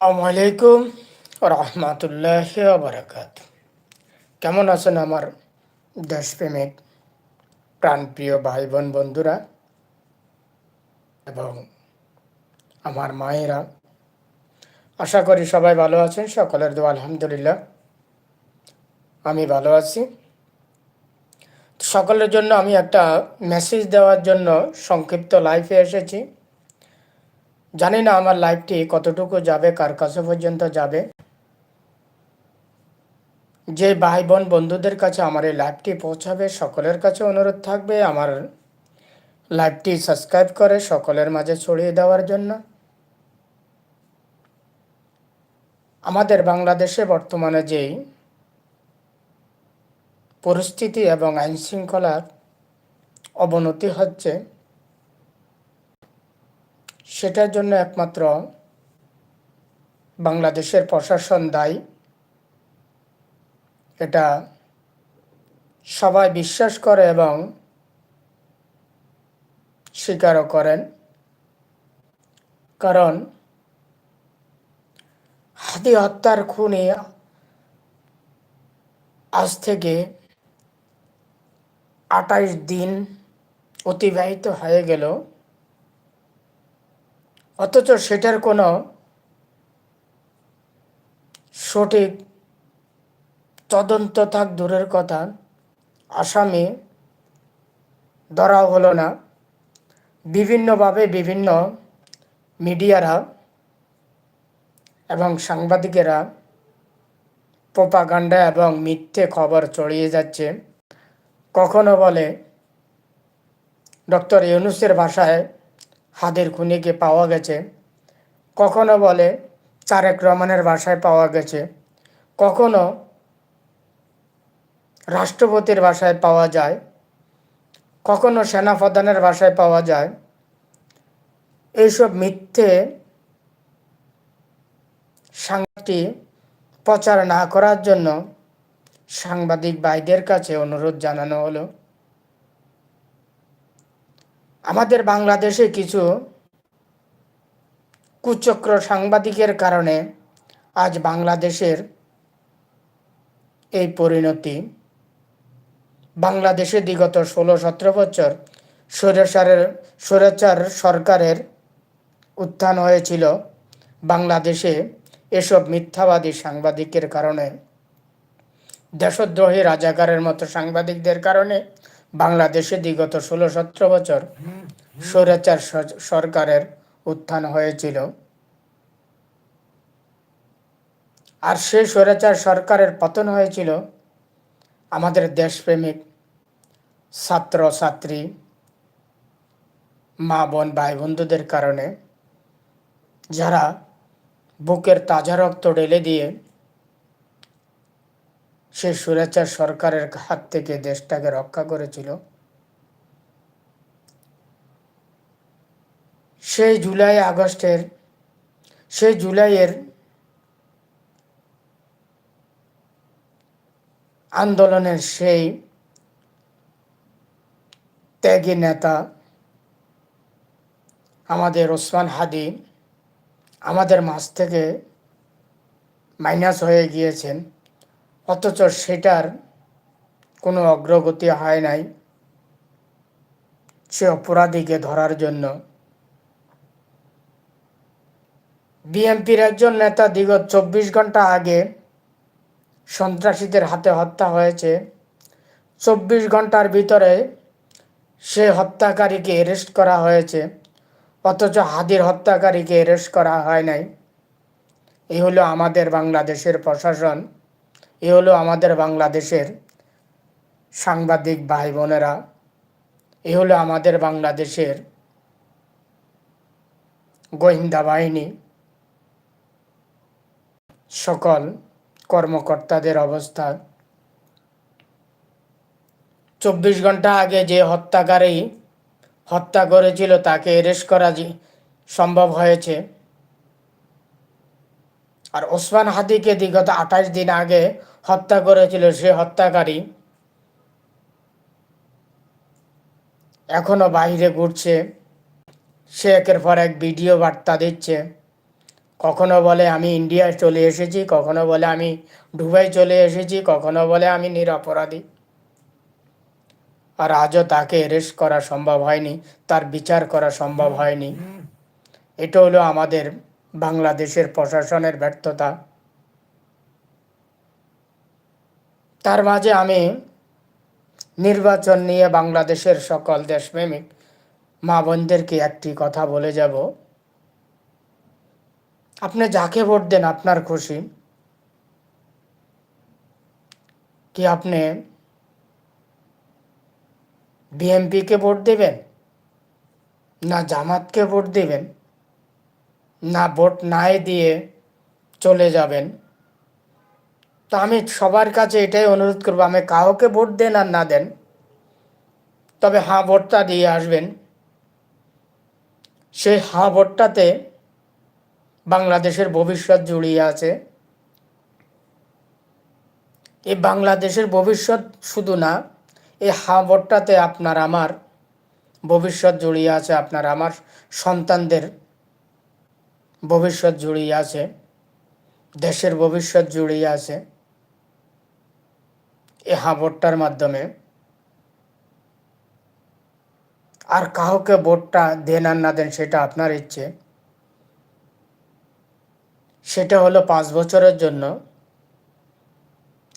আসসালামু আলাইকুম রহমতুল্লাহ বারাকাত কেমন আছেন আমার দেশপ্রেমিক, প্রাণপ্রিয় ভাই বোন বন্ধুরা এবং আমার মায়েরা? আশা করি সবাই ভালো আছেন, সকলের দোয়া আলহামদুলিল্লাহ। আমি ভালো আছি। সকলের জন্য আমি একটা মেসেজ দেওয়ার জন্য সংক্ষিপ্ত লাইফে এসেছি। জানি না আমার লাইফটি কতটুকু যাবে, কার কাছে পর্যন্ত যাবে। যে ভাই বোন বন্ধুদের কাছে আমার এই লাইভটি পৌঁছাবে, সকলের কাছে অনুরোধ থাকবে আমার লাইভটি সাবস্ক্রাইব করে সকলের মাঝে ছড়িয়ে দেওয়ার জন্য। আমাদের বাংলাদেশে বর্তমানে যেই পরিস্থিতি এবং আইনশৃঙ্খলার অবনতি হচ্ছে সেটার জন্য একমাত্র বাংলাদেশের প্রশাসন দায়ী। এটা সবাই বিশ্বাস করে এবং স্বীকারও করেন। কারণ হাতি হত্যার খুনে আজ থেকে আটাইশ দিন অতিবাহিত হয়ে গেল। অথচ সেটার কোনো সঠিক তদন্ত থাক দূরের কথা, আসামি ধরাও হলো না। বিভিন্নভাবে বিভিন্ন মিডিয়ারা এবং সাংবাদিকেরা পোপাগান্ডা এবং মিথ্যে খবর ছড়িয়ে যাচ্ছে। কখনো বলে ডক্টর ইউনুসের ভাষায় হাদের খুনিকে পাওয়া গেছে। কখনো বলে চারেক রহমানের বাসায় পাওয়া গেছে। কখনো রাষ্ট্রপতির বাসায় পাওয়া যায়। কখনো সেনাপ্রধানের বাসায় পাওয়া যায়। এইসব মিথ্যে সাংবাদিক প্রচার না করার জন্য সাংবাদিক ভাইদের কাছে অনুরোধ জানানো হলো। আমাদের বাংলাদেশে কিছু কুচক্র সাংবাদিকের কারণে আজ বাংলাদেশের এই পরিণতি। বাংলাদেশে বিগত ষোলো সতেরো বছর স্বৈরাচারের, স্বৈরাচার সরকারের উত্থান হয়েছিল। বাংলাদেশে এসব মিথ্যাবাদী সাংবাদিকের কারণে, দেশদ্রোহী রাজাকারের মতো সাংবাদিকদের কারণে বাংলাদেশে বিগত ষোলো সতেরো বছর স্বৈরাচার সরকারের উত্থান হয়েছিল। আর সেই স্বৈরাচার সরকারের পতন হয়েছিল আমাদের দেশপ্রেমিক ছাত্র ছাত্রী মা বোন, ভাই বন্ধুদের কারণে, যারা বুকের তাজা রক্ত ঢেলে দিয়ে সে সুরেচার সরকারের হাত থেকে দেশটাকে রক্ষা করেছিল। সেই জুলাই আগস্টের, সেই জুলাইয়ের আন্দোলনের সেই ত্যাগী নেতা আমাদের ওসমান হাদি আমাদের মাছ থেকে মাইনাস হয়ে গিয়েছেন। অথচ সেটার কোনো অগ্রগতি হয় নাই। সে অপরাধীকে ধরার জন্য। বিএনপির একজন নেতা দিগত চব্বিশ ঘণ্টা আগে সন্ত্রাসীদের হাতে হত্যা হয়েছে। চব্বিশ ঘণ্টার ভিতরে সে হত্যাকারীকে অ্যারেস্ট করা হয়েছে। অথচ হাদির হত্যাকারীকে অ্যারেস্ট করা হয় নাই। এই হলো আমাদের বাংলাদেশের প্রশাসন। এ হলো আমাদের বাংলাদেশের সাংবাদিক ভাই বোনেরা এ হলো আমাদের বাংলাদেশের গোয়েন্দা বাহিনী। সকল কর্মকর্তাদের অবস্থা। চব্বিশ ঘণ্টা আগে যে হত্যাকারী হত্যা করেছিল, তাকে অ্যারেস্ট করা সম্ভব হয়েছে। আর ওসমান হাদিকে বিগত আঠাশ দিন আগে হত্যা করেছিল সে হত্যাকারী। এখনও বাইরে ঘুরছে। সে একের পর এক ভিডিও বার্তা দিচ্ছে। কখনো বলে, আমি ইন্ডিয়ায় চলে এসেছি। কখনো বলে, আমি দুবাই চলে এসেছি। কখনো বলে, আমি নিরপরাধী। আর আজও তাকে অ্যারেস্ট করা সম্ভব হয়নি। তার বিচার করা সম্ভব হয়নি। এটা হলো আমাদের বাংলাদেশের প্রশাসনের ব্যর্থতা। তার মাঝে আমি নির্বাচন নিয়ে বাংলাদেশের সকল দেশপ্রেমিক মা বোনদেরকে একটি কথা বলে যাব। আপনি যাকে ভোট দেন আপনার খুশি। কি আপনি বিএমপিকে ভোট দেবেন? না জামাতকে ভোট দেবেন? না ভোট নাই দিয়ে চলে যাবেন? তো আমি সবার কাছে এটাই অনুরোধ করব আমি কাউকে ভোট দেন আর না দেন। তবে হাঁ ভোটটা দিয়ে আসবেন। সেই হাঁ ভোটটাতে বাংলাদেশের ভবিষ্যৎ জড়িয়ে আছে। এই বাংলাদেশের ভবিষ্যৎ শুধু না, এই হাঁ ভোটটাতে আপনার আমার ভবিষ্যৎ জড়িয়ে আছে, আপনার আমার সন্তানদের ভবিষ্যৎ জড়িয়ে আছে, দেশের ভবিষ্যৎ জড়িয়ে আছে। এই হাঁ ভোটটার মাধ্যমে। আর কাউকে ভোটটা দেন আর না দেন, সেটা আপনার ইচ্ছে। সেটা হলো পাঁচ বছরের জন্য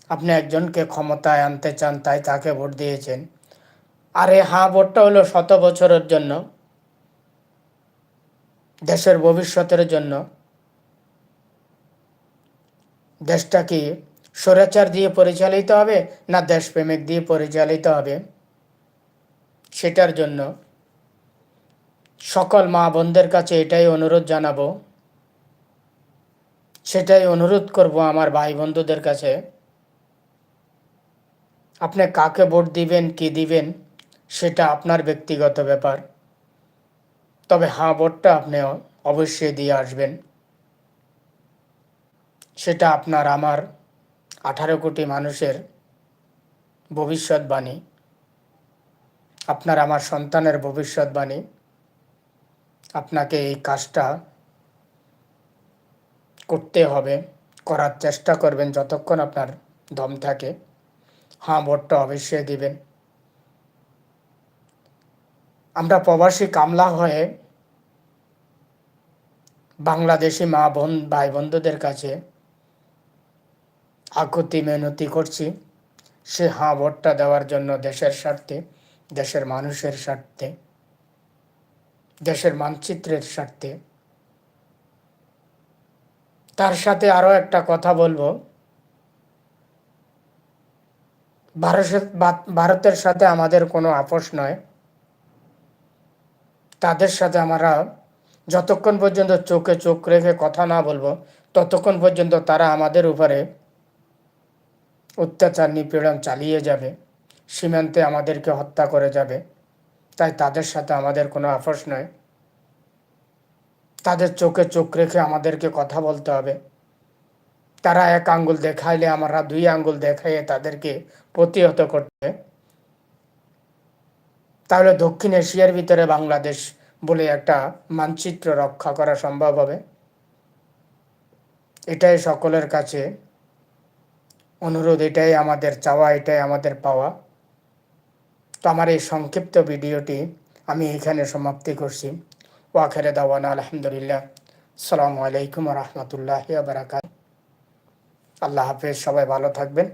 আপনি একজনকে ক্ষমতায় আনতে চান, তাই তাকে ভোট দিয়েছেন। আর এই হাঁ ভোটটা হলো শত বছরের জন্য, দেশের ভবিষ্যতের জন্য। দেশটা কি স্বৈরাচার দিয়ে পরিচালিত হবে না দেশপ্রেমিক দিয়ে পরিচালিত হবে? সেটার জন্য সকল মা বোনদের কাছে এটাই অনুরোধ জানাব। সেটাই অনুরোধ করব আমার ভাই বন্ধুদের কাছে। আপনি কাকে ভোট দিবেন, কি দিবেন, সেটা আপনার ব্যক্তিগত ব্যাপার। তবে হ্যাঁ ভোটটা আপনি অবশ্যই দিয়ে আসবেন। সেটা আপনার, আমার আঠারো কোটি মানুষের ভবিষ্যৎবাণী। আপনার আমার সন্তানের ভবিষ্যৎবাণী। আপনাকে এই কাজটা করতে হবে, করার চেষ্টা করবেন যতক্ষণ আপনার দম থাকে। হাঁ ভোটটা অবশ্যই দিবেন। আমরা প্রবাসী কামলা হয়ে বাংলাদেশি মা বোন, ভাই বন্ধুদের কাছে আকুতি মেনতি করছি। সে হাঁ ভোটটা দেওয়ার জন্য দেশের স্বার্থে, দেশের মানুষের স্বার্থে, দেশের মানচিত্রের স্বার্থে। তার সাথে আরও একটা কথা বলব। ভারতের ভারতের সাথে আমাদের কোনো আপোষ নয়। তাদের সাথে আমরা যতক্ষণ পর্যন্ত চোখে চোখ রেখে কথা না বলব, ততক্ষণ পর্যন্ত তারা আমাদের উপরে অত্যাচার, নিপীড়ন চালিয়ে যাবে, সীমান্তে আমাদেরকে হত্যা করে যাবে। তাই তাদের সাথে আমাদের কোনো আপোষ নয়। তাদের চোখে চোখ রেখে আমাদেরকে কথা বলতে হবে। তারা এক আঙ্গুল দেখাইলে আমরা দুই আঙ্গুল দেখাইয়ে তাদেরকে প্রতিহত করতে। তাহলে দক্ষিণ এশিয়ার ভিতরে বাংলাদেশ বলে একটা মানচিত্র রক্ষা করা সম্ভব হবে। এটাই সকলের কাছে অনুরোধ এটাই, আমাদের চাওয়া এটাই, আমাদের পাওয়া। তো আমার এই সংক্ষিপ্ত ভিডিওটি আমি এখানে সমাপ্তি করছি। ওয়াখেরে দাওয়ানা, আলহামদুলিল্লাহ। সালামু আলাইকুম রহমতুল্লাহ বারাকাত আল্লাহ হাফেজ, সবাই ভালো থাকবেন।